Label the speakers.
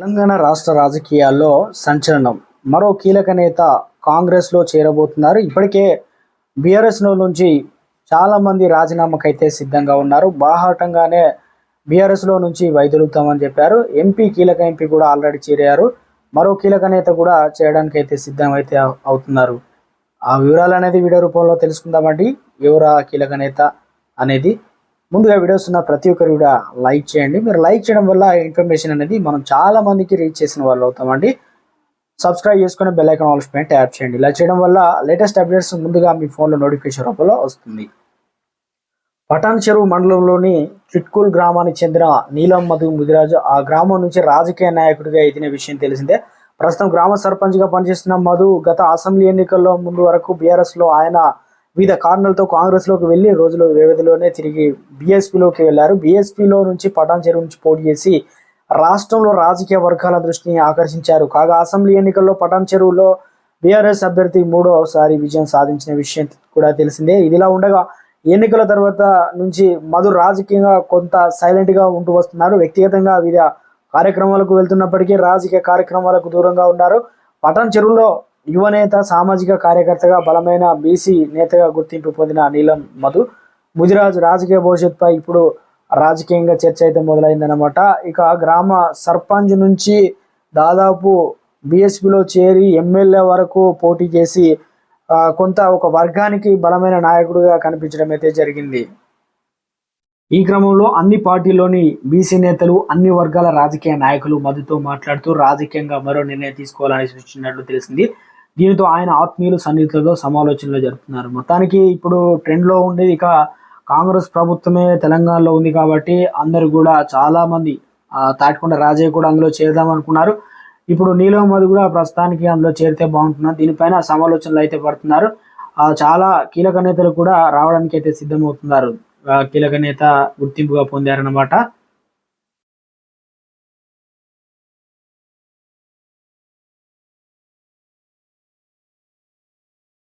Speaker 1: తెలంగాణ రాష్ట్ర రాజకీయాల్లో సంచలనం. మరో కీలక నేత కాంగ్రెస్లో చేరబోతున్నారు. ఇప్పటికే బీఆర్ఎస్ నుంచి చాలామంది రాజీనామాకైతే సిద్ధంగా ఉన్నారు. బాహాటంగానే బీఆర్ఎస్లో నుంచి వైదొలుగుతామని చెప్పారు. ఎంపీ కీలక ఎంపీ కూడా ఆల్రెడీ చేరారు. మరో కీలక నేత కూడా చేయడానికి అయితే సిద్ధమైతే అయితే అవుతున్నారు. ఆ వివరాలు అనేది వీడియో రూపంలో తెలుసుకుందామండి. ఎవరా కీలక నేత అనేది? ముందుగా వీడియోస్ ఉన్న ప్రతి ఒక్కరు కూడా లైక్ చేయండి. మీరు లైక్ చేయడం వల్ల ఇన్ఫర్మేషన్ అనేది మనం చాలా మందికి రీచ్ చేసిన వాళ్ళు అవుతామండి. సబ్స్క్రైబ్ చేసుకుని బెల్ ఐకాన్ ఆల్స్ పైన ట్యాప్ చేయండి. ఇలా చేయడం వల్ల లేటెస్ట్ అప్డేట్స్ ముందుగా మీ ఫోన్లో నోటిఫికేషన్ రూపంలో వస్తుంది. పటాన్ చెరువు మండలంలోని చిట్కూల్ గ్రామానికి చెందిన నీలం మధు ముదిరాజు ఆ గ్రామం నుంచి రాజకీయ నాయకుడిగా ఎదిగిన విషయం తెలిసిందే. ప్రస్తుతం గ్రామ సర్పంచ్గా పనిచేస్తున్న మధు గత అసెంబ్లీ ఎన్నికల్లో ముందు వరకు బీఆర్ఎస్లో ఆయన వివిధ కారణాలతో కాంగ్రెస్లోకి వెళ్ళి రోజులు వ్యవధిలోనే తిరిగి బీఎస్పీలోకి వెళ్ళారు. బీఎస్పీలో నుంచి పటాన్ చెరువు నుంచి పోటీ చేసి రాష్ట్రంలో రాజకీయ వర్గాల దృష్టిని ఆకర్షించారు. కాగా అసెంబ్లీ ఎన్నికల్లో పటాన్ చెరువులో బీఆర్ఎస్ అభ్యర్థి మూడోసారి విజయం సాధించిన విషయం కూడా తెలిసిందే. ఇదిలా ఉండగా ఎన్నికల తర్వాత నుంచి మధు రాజకీయంగా కొంత సైలెంట్గా ఉంటూ వస్తున్నారు. వ్యక్తిగతంగా వివిధ కార్యక్రమాలకు వెళ్తున్నప్పటికీ రాజకీయ కార్యక్రమాలకు దూరంగా ఉన్నారు. పటాన్ చెరువులో యువనేత సామాజిక కార్యకర్తగా బలమైన బీసీ నేతగా గుర్తింపు పొందిన నీలం మధు ముదిరాజ్ రాజకీయ భవిష్యత్తుపై ఇప్పుడు రాజకీయంగా చర్చ అయితే మొదలైందనమాట ఇక గ్రామ సర్పంచ్ నుంచి దాదాపు బీఎస్పీలో చేరి ఎమ్మెల్యే వరకు పోటీ చేసి కొంత ఒక వర్గానికి బలమైన నాయకుడిగా కనిపించడం అయితే జరిగింది. ఈ క్రమంలో అన్ని పార్టీలోని బీసీ నేతలు అన్ని వర్గాల రాజకీయ నాయకులు మధుతో మాట్లాడుతూ రాజకీయంగా మరో నిర్ణయం తీసుకోవాలని సూచించినట్లు తెలిసింది. దీనితో ఆయన ఆత్మీయులు సన్నిహితులతో సమాలోచనలు జరుపుతున్నారు. మొత్తానికి ఇప్పుడు ట్రెండ్లో ఉండేది ఇక కాంగ్రెస్ ప్రభుత్వమే తెలంగాణలో ఉంది కాబట్టి అందరు కూడా చాలామంది తాటికొండ రాజయ్య కూడా అందులో చేరుదామనుకున్నారు ఇప్పుడు నీలం మధు కూడా ప్రస్తుతానికి అందులో చేరితే బాగుంటున్నారు దీనిపైన సమాలోచనలు అయితే పడుతున్నారు. చాలా కీలక నేతలు కూడా రావడానికి అయితే సిద్ధమవుతున్నారు కీలక నేత గుర్తింపుగా పొందారన్నమాట.